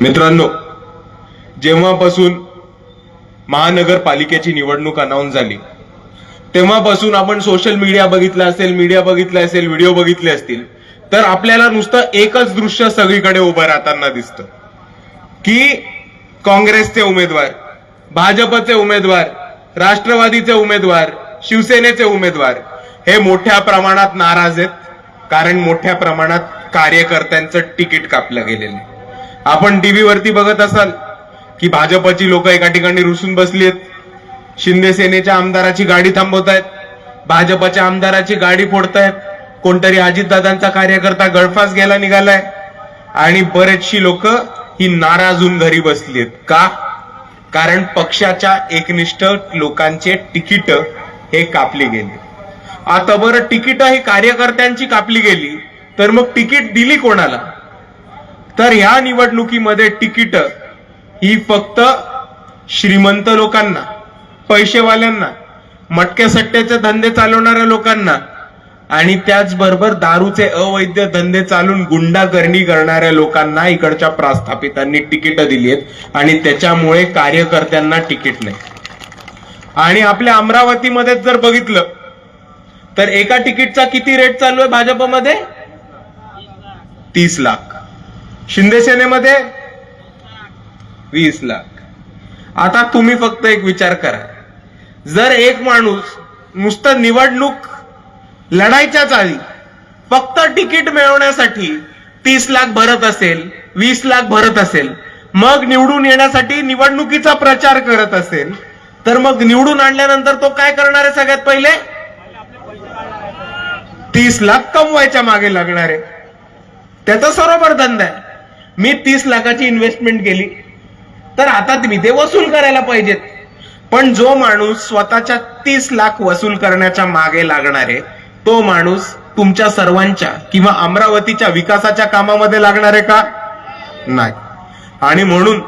मित्रांनो जेव्हापासून महानगरपालिकेची निवडणूक अनाऊन्स झाली तेव्हापासून आपण सोशल मीडिया बघितलं असेल मीडिया बघितलं असेल व्हिडिओ बघितले असतील तर आपल्याला नुसतं एकच दृश्य सगळीकडे उभं राहताना दिसतं. की काँग्रेसचे उमेदवार भाजपचे उमेदवार राष्ट्रवादीचे उमेदवार शिवसेनेचे उमेदवार हे मोठ्या प्रमाणात नाराज आहेत कारण मोठ्या प्रमाणात कार्यकर्त्यांचं तिकीट कापलं गेलेलं आहे. आपण टी व्हीवरती बघत असाल की भाजपची लोक एका ठिकाणी रुसून बसली आहेत शिंदे सेनेच्या आमदाराची गाडी थांबवत आहेत भाजपच्या आमदाराची गाडी फोडतायत. कोणतरी अजितदादांचा कार्यकर्ता गळफास घ्यायला निघालाय. आणि बरेचशी लोक ही नाराजून घरी बसली आहेत का? कारण पक्षाच्या एकनिष्ठ लोकांचे तिकीट हे कापली गेली. आता बरं तिकीट ही कार्यकर्त्यांची कापली गेली तर मग तिकीट दिली कोणाला? तर ह्या निवडणुकीमध्ये तिकीट ही फक्त श्रीमंत लोकांना पैसेवाल्यांना मटक्या सट्ट्याचे धंदे चालवणाऱ्या लोकांना आणि त्याचबरोबर दारूचे अवैध धंदे चालून गुंडागरणी करणाऱ्या लोकांना इकडच्या प्रस्थापितांनी तिकीट दिली आहेत आणि त्याच्यामुळे कार्यकर्त्यांना तिकीट नाही. आणि आपल्या अमरावतीमध्ये जर बघितलं तर एका तिकीटचा किती रेट चालू आहे भाजपमध्ये? तीस लाख. शिंदे सेनेमध्ये? वीस लाख. आता तुम्ही फक्त एक विचार करा. जर एक माणूस नुसतं निवडणूक लढायच्याच आधी फक्त तिकीट मिळवण्यासाठी तीस लाख भरत असेल वीस लाख भरत असेल मग निवडून येण्यासाठी निवडणुकीचा प्रचार करत असेल तर मग निवडून आणल्यानंतर तो काय करणार आहे सगळ्यात पहिले? तीस लाख कमवायच्या मागे लागणार आहे. त्याचा सरोबर धंदा आहे. मी तीस लाखाची इन्व्हेस्टमेंट केली. तर आता मी ते वसूल करायला पाहिजेत. पण जो माणूस स्वतःच्या तीस लाख वसूल करण्याच्या मागे लागणार आहे तो माणूस तुमच्या सर्वांच्या किंवा अमरावतीच्या विकासाच्या कामामध्ये लागणार आहे का? नाही. आणि म्हणून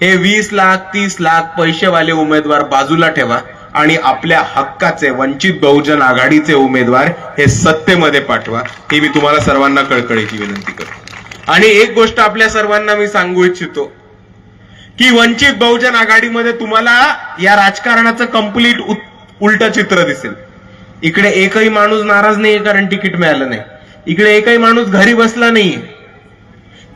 हे वीस लाख तीस लाख पैसेवाले उमेदवार बाजूला ठेवा आणि आपल्या हक्काचे वंचित बहुजन आघाडीचे उमेदवार हे सत्तेमध्ये पाठवा ही मी तुम्हाला सर्वांना कळकळीची विनंती करतो. आणि एक गोष्ट आपल्या सर्वांना मी सांगू इच्छितो की वंचित बहुजन आघाडीमध्ये तुम्हाला या राजकारणाचं कंप्लीट उलट चित्र दिसेल. इकडे एकही माणूस नाराज नाहीये कारण तिकीट मिळालं नाही. इकडे एकही माणूस घरी बसला नाहीये.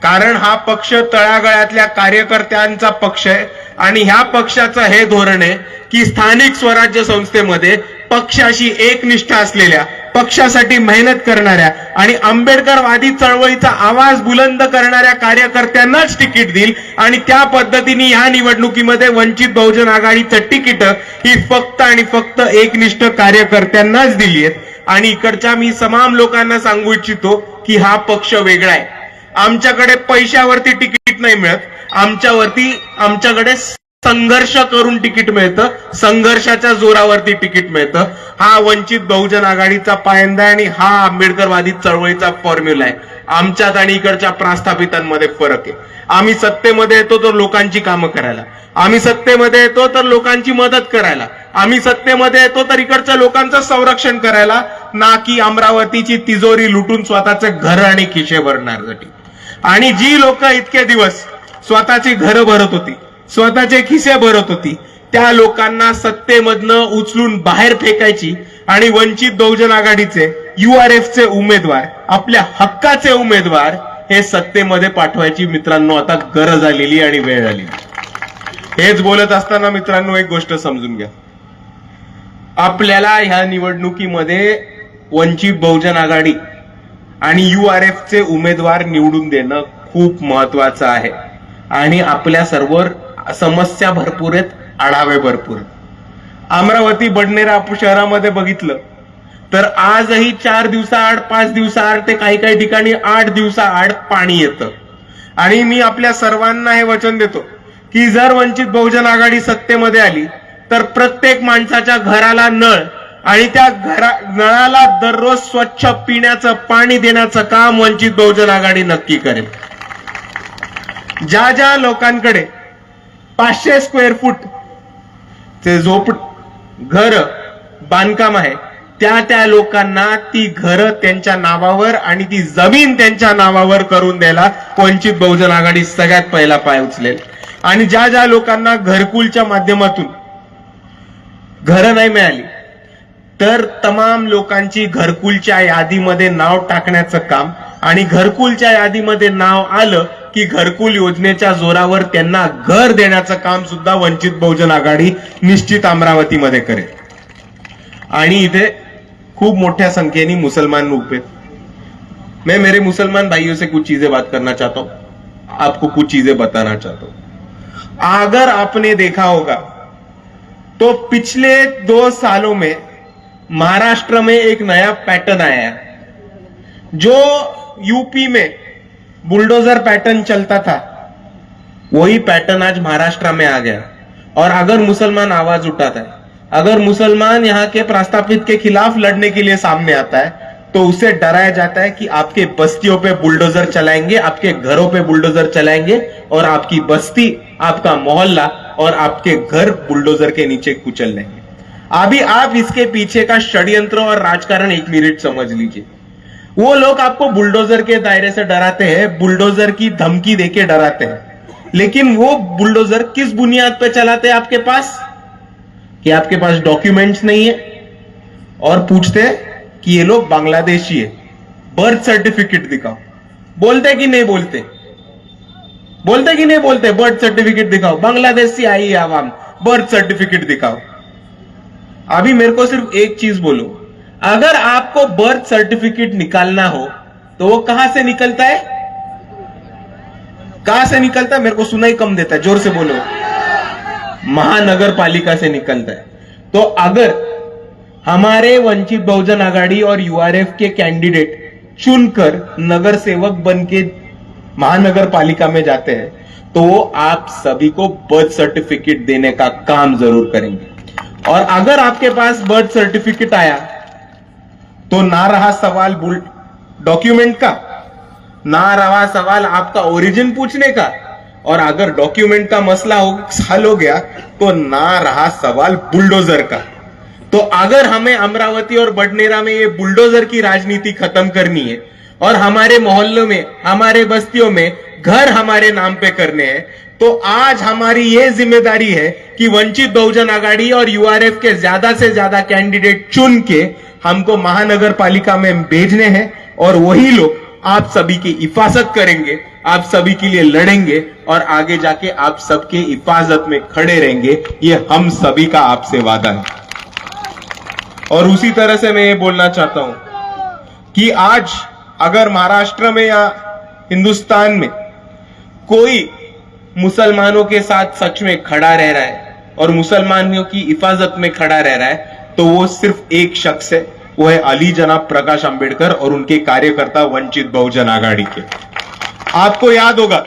कारण हा पक्ष तळागळातल्या कार्यकर्त्यांचा पक्ष आहे आणि ह्या पक्षाचं हे धोरण आहे की स्थानिक स्वराज्य संस्थेमध्ये पक्षाशी एकनिष्ठ असलेल्या पक्षासाठी मेहनत करणाऱ्या आणि आंबेडकरवादी चळवळीचा आवाज बुलंद करणाऱ्या कार्यकर्त्यांनाच तिकीट देईल आणि त्या पद्धतीने या निवडणुकीमध्ये वंचित बहुजन आघाडीचं तिकीट ही फक्त आणि फक्त एकनिष्ठ कार्यकर्त्यांनाच दिली आहेत. आणि इकडच्या मी तमाम लोकांना सांगू इच्छितो की हा पक्ष वेगळा आहे. आमच्याकडे पैशावरती तिकीट नाही मिळत. आमच्यावरती आमच्याकडे संघर्ष करून तिकीट मिळतं. संघर्षाच्या जोरावरती तिकीट मिळतं. हा वंचित बहुजन आघाडीचा पायंदा आणि हा आंबेडकरवादी चळवळीचा फॉर्म्युला आहे. आमच्यात आणि इकडच्या प्रास्थापितांमध्ये फरक आहे. आम्ही सत्तेमध्ये येतो तर लोकांची कामं करायला. आम्ही सत्तेमध्ये येतो तर लोकांची मदत करायला. आम्ही सत्तेमध्ये येतो तर इकडच्या लोकांचं संरक्षण करायला. ना की अमरावतीची तिजोरी लुटून स्वतःचे घर आणि खिशे भरण्यासाठी आणि जी लोक इतके दिवस स्वतःची घरं भरत होती स्वतःचे खिसे भरत होती. त्या लोकांना सत्तेमधनं उचलून बाहेर फेकायची आणि वंचित बहुजन आघाडीचे यू आर एफचे उमेदवार आपल्या हक्काचे उमेदवार हे सत्तेमध्ये पाठवायची मित्रांनो आता गरज आलेली आणि वेळ आली हेच बोलत असताना मित्रांनो एक गोष्ट समजून घ्या. आपल्याला ह्या निवडणुकीमध्ये वंचित बहुजन आघाडी आणि युआरएफ चे उमेदवार निवडून देणं खूप महत्वाचं आहे. आणि आपल्या सर्व समस्या भरपूर आहेत आढावे भरपूर अमरावती बडनेरा शहरामध्ये बघितलं तर आजही चार दिवसाआड पाच दिवसाआड ते काही काही ठिकाणी आठ दिवसाआड पाणी येतं. आणि मी आपल्या सर्वांना हे वचन देतो की जर वंचित बहुजन आघाडी सत्तेमध्ये आली तर प्रत्येक माणसाच्या घराला नळ आणि त्या घरा नळाला दररोज स्वच्छ पिण्याचं पाणी देण्याचं काम वंचित बहुजन आघाडी नक्की करेल. ज्या ज्या लोकांकडे पाचशे स्क्वेअर फूट चे झोप घर बांधकाम आहे. त्या त्या लोकांना ती घरं त्यांच्या नावावर आणि ती जमीन त्यांच्या नावावर करून द्यायला वंचित बहुजन आघाडी सगळ्यात पहिला पाय उचलेल. आणि ज्या ज्या लोकांना घरकुलच्या माध्यमातून घरं नाही मिळाली तर तमाम लोकांची घरकुलच्या यादीमध्ये नाव टाकण्याचं काम आणि घरकुलच्या यादीमध्ये नाव आलं की घरकुल योजनेच्या जोरावर त्यांना घर देण्याचं काम सुद्धा वंचित बहुजन आघाडी निश्चित अमरावतीमध्ये करेल. आणि इथे खूप मोठ्या संख्येने मुसलमान लोग हैं मैं मेरे मुसलमान भाइयों से कुछ चीजें बात करना चाहता हूं। आपको कुछ चीजें बताना चाहता हूं। अगर आपने देखा होगा तो पिछले दो सालों में महाराष्ट्र में एक नया पैटर्न आया है जो यूपी में बुलडोजर पैटर्न चलता था। वही पैटर्न आज महाराष्ट्र में आ गया। और अगर मुसलमान आवाज़ उठाता है, अगर मुसलमान यहाँ के प्रस्तापित के खिलाफ लड़ने के लिए सामने आता है तो उसे डराया जाता है कि आपके बस्तियों पे बुलडोजर चलाएँगे, आपके घरों पे बुलडोजर चलाएँगे, और आपकी बस्ती, आपका मोहल्ला और आपके घर बुलडोजर के नीचे कुचल लेंगे। अभी आप इसके पीछे का षड्यंत्र और राजकारण एक मिनट समझ लीजिए। वो लोग आपको बुलडोजर के दायरे से डराते हैं, बुलडोजर की धमकी देके डराते हैं। लेकिन वो बुलडोजर किस बुनियाद पे चलाते हैं आपके पास? कि आपके पास डॉक्यूमेंट्स नहीं है और पूछते हैं कि ये लोग बांग्लादेशी है। बर्थ सर्टिफिकेट दिखाओ। बोलते कि नहीं बोलते? बोलते कि नहीं बोलते? बर्थ सर्टिफिकेट दिखाओ। बांग्लादेश से आई है आवाम, बर्थ सर्टिफिकेट दिखाओ। अभी मेरे को सिर्फ़ एक चीज़ बोलो। अगर आपको बर्थ सर्टिफिकेट निकालना हो तो वो कहाँ से निकलता है? कहाँ से निकलता है? मेरे को सुनाई कम देता है, ज़ोर से बोलो। महानगर पालिका से निकलता है। तो अगर हमारे वंचित बहुजन आघाड़ी और यूआरएफ के कैंडिडेट चुनकर नगर सेवक बन के महानगर पालिका में जाते हैं तो आप सभी को बर्थ सर्टिफिकेट देने का काम ज़रूर करेंगे। और अगर आपके पास बर्थ सर्टिफिकेट आया तो ना रहा सवाल डॉक्यूमेंट का, ना रहा सवाल आपका ओरिजिन पूछने का, और अगर डॉक्यूमेंट का मसला हो, हल हो गया तो ना रहा सवाल बुलडोजर का। तो अगर हमें अमरावती और बडनेरा में ये बुलडोजर की राजनीति खत्म करनी है, और हमारे मोहल्लों में, हमारे बस्तियों में घर हमारे नाम पे करने हैं तो आज हमारी ये ज़िम्मेदारी है कि वंचित बहुजन आघाड़ी और यूआरएफ के ज़्यादा से ज़्यादा कैंडिडेट चुन के हमको महानगर पालिका में भेजने हैं और वही लोग आप सभी की हिफाजत करेंगे, आप सभी के लिए लड़ेंगे और आगे जाके आप सबके हिफाजत में खड़े रहेंगे। ये हम सभी का आपसे वादा है। और उसी तरह से मैं ये बोलना चाहता हूँ कि आज अगर महाराष्ट्र में या हिंदुस्तान में कोई मुसलमानों के साथ सच में खड़ा रह रहा है और मुसलमानियों की हिफाजत में खड़ा रह रहा है तो वो सिर्फ़ एक शख्स है, वो है अली जनाब प्रकाश अंबेडकर और उनके कार्यकर्ता वंचित बहुजन आघाड़ी के। आपको याद होगा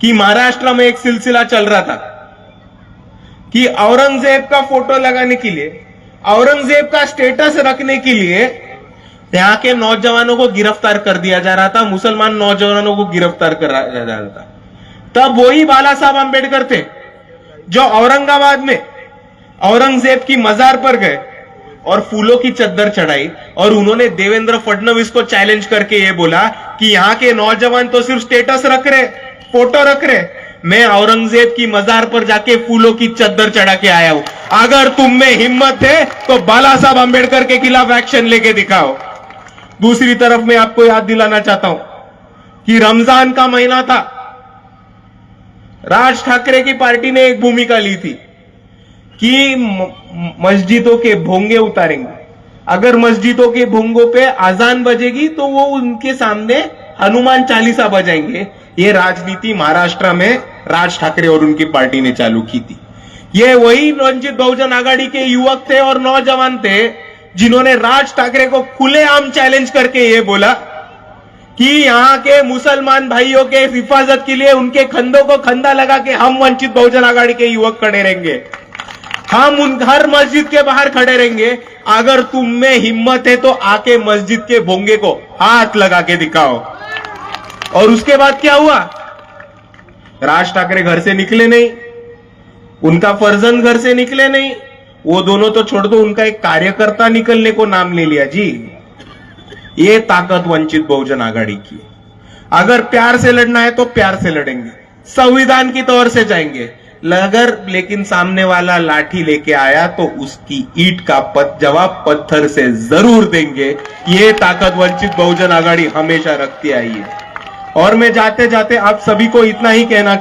कि महाराष्ट्र में एक सिलसिला चल रहा था कि औरंगज़ेब का फ़ोटो लगाने के लिए, औरंगज़ेब का स्टेटस रखने के लिए यहाँ के नौजवानों को गिरफ़्तार कर दिया जा रहा था, मुसलमान नौजवानों को गिरफ़्तार कर जा रहा था। तब वही बाला साहब अंबेडकर थे, जो औरंगाबाद में औरंगज़ेब की मजार पर गए और फूलों की चद्दर चढ़ाई और उन्होंने देवेंद्र फडणवीस को चैलेंज करके ये बोला कि यहाँ के नौजवान तो सिर्फ़ स्टेटस रख रहे फ़ोटो रख रहे, मैं औरंगज़ेब की मजार पर जाके फूलों की चद्दर चढ़ा के आया हूँ। अगर तुम में हिम्मत है तो बाला साहब अंबेडकर के खिलाफ एक्शन लेके दिखाओ। दूसरी तरफ़ मैं आपको याद दिलाना चाहता हूँ कि रमज़ान का महीना था राज ठाकरे की पार्टी ने एक भूमिका ली थी कि मस्जिदों के भोंगे उतारेंगे। अगर मस्जिदों के भोंगों पे आजान बजेगी तो वो उनके सामने हनुमान चालीसा बजाएँगे। ये राजनीति महाराष्ट्र में राज ठाकरे और उनकी पार्टी ने चालू की थी। ये वही रंजित बहुजन आघाड़ी के युवक थे और नौजवान थे, जिन्होंने राज ठाकरे को खुलेआम चैलेंज करके ये बोला कि यहाँ के मुसलमान भाइयों के हिफाजत के लिए उनके खंदों को खंदा लगा के हम वंचित बहुजन आघाड़ी के युवक खड़े रहेंगे। हम उन हर मस्जिद के बाहर खड़े रहेंगे। अगर तुम में हिम्मत है तो आके मस्जिद के भोंगे को हाथ लगा के दिखाओ। और उसके बाद क्या हुआ? राज ठाकरे घर से निकले नहीं। उनका फर्जन घर से निकले नहीं। वो दोनों तो छोड़ दो उनका एक कार्यकर्ता निकलने को नाम ले लिया। जी। ये ताकत वंचित बहुजन आघाड़ी की अगर प्यार से लड़ना है तो प्यार से लड़ेंगे। संविधान की तौर से जाएँगे। अगर लेकिन सामने वाला लाठी लेके आया तो उसकी ईट का पत, जवाब पत्थर से ज़रूर देंगे। ये ताकत वंचित बहुजन आघाड़ी हमेशा रखती आई है और मैं जाते जाते आप सभी को इतना ही कहना